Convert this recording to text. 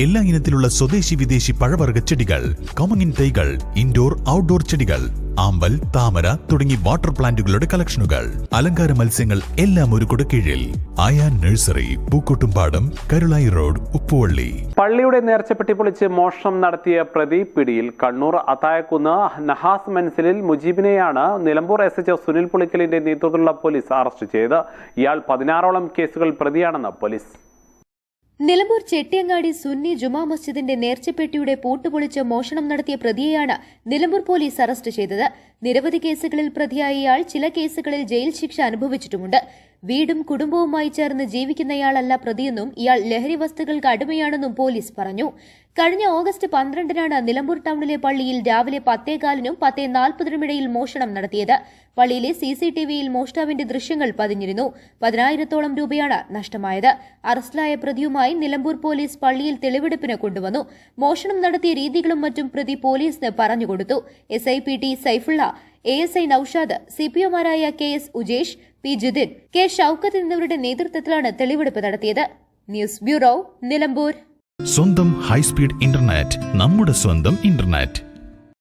എല്ലാ ഇനത്തിലുള്ള സ്വദേശി വിദേശി പഴവർഗ ചെടികൾ കോമങ്ങിൻ തൈകൾ ഇൻഡോർ ഔട്ട്ഡോർ ചെടികൾ ആമ്പൽ താമര തുടങ്ങി വാട്ടർ പ്ലാന്റുകളുടെ കളക്ഷനുകൾ അലങ്കാര മത്സ്യങ്ങൾ എല്ലാം ഒരു കീഴിൽ ആയാൻ നഴ്സറി പൂക്കോട്ടുംപാടം കരുളായി റോഡ് ഉപ്പുവള്ളി. പള്ളിയുടെ നേർച്ചപ്പെട്ടി പൊളിച്ച് മോഷണം നടത്തിയ പ്രതി പിടിയിൽ കണ്ണൂർ അത്തായക്കുന്ന് നഹാസ് മൻസിലിൽ മുജീബിനെയാണ് നിലമ്പൂർ എസ് എച്ച് സുനിൽ പുളിക്കലിന്റെ നേതൃത്വത്തിലുള്ള പോലീസ് അറസ്റ്റ് ചെയ്ത്. ഇയാൾ പതിനാറോളം കേസുകൾ പ്രതിയാണെന്ന് പോലീസ്. നിലമ്പൂർ ചെട്ടിയങ്ങാടി സുന്നി ജുമാ മസ്ജിദിന്റെ നേർച്ചപ്പെട്ടിയുടെ പൂട്ടുപൊളിച്ച് മോഷണം നടത്തിയ പ്രതിയെയാണ് നിലമ്പൂർ പോലീസ് അറസ്റ്റ് ചെയ്തത്. നിരവധി കേസുകളിൽ പ്രതിയായ ഇയാൾ ചില കേസുകളിൽ ജയിൽ ശിക്ഷ അനുഭവിച്ചിട്ടുമുണ്ട്. വീടും കുടുംബവുമായി ചേർന്ന് ജീവിക്കുന്നയാളല്ല പ്രതിയെന്നും ഇയാൾ ലഹരി വസ്തുക്കൾക്ക് അടിമയാണെന്നും പോലീസ് പറഞ്ഞു. കഴിഞ്ഞ ഓഗസ്റ്റ് പന്ത്രണ്ടിനാണ് നിലമ്പൂർ ടൗണിലെ പള്ളിയിൽ രാവിലെ പത്തേകാലിനും പത്തേ നാൽപ്പതിനുമിടയിൽ മോഷണം നടത്തിയത്. പള്ളിയിലെ സി സി ടി വിയിൽ മോഷ്ടാവിന്റെ ദൃശ്യങ്ങൾ പതിഞ്ഞിരുന്നു. പതിനായിരത്തോളം രൂപയാണ് നഷ്ടമായത്. അറസ്റ്റിലായ പ്രതിയുമായി നിലമ്പൂർ പോലീസ് പള്ളിയിൽ തെളിവെടുപ്പിന് കൊണ്ടുവന്നു. മോഷണം നടത്തിയ രീതികളും മറ്റും പ്രതി പോലീസിന് പറഞ്ഞുകൊടുത്തു S I P T Saifulla A S I Naushad C P ഒമാരായ K S Ujesh P Judin K Shoukath എന്നിവരുടെ നേതൃത്വത്തിലാണ് തെളിവെടുപ്പ് നടത്തിയത്. News bureau Nilambur. സ്വന്തം ഹൈസ്പീഡ് ഇന്റർനെറ്റ് നമ്മുടെ സ്വന്തം ഇന്റർനെറ്റ്.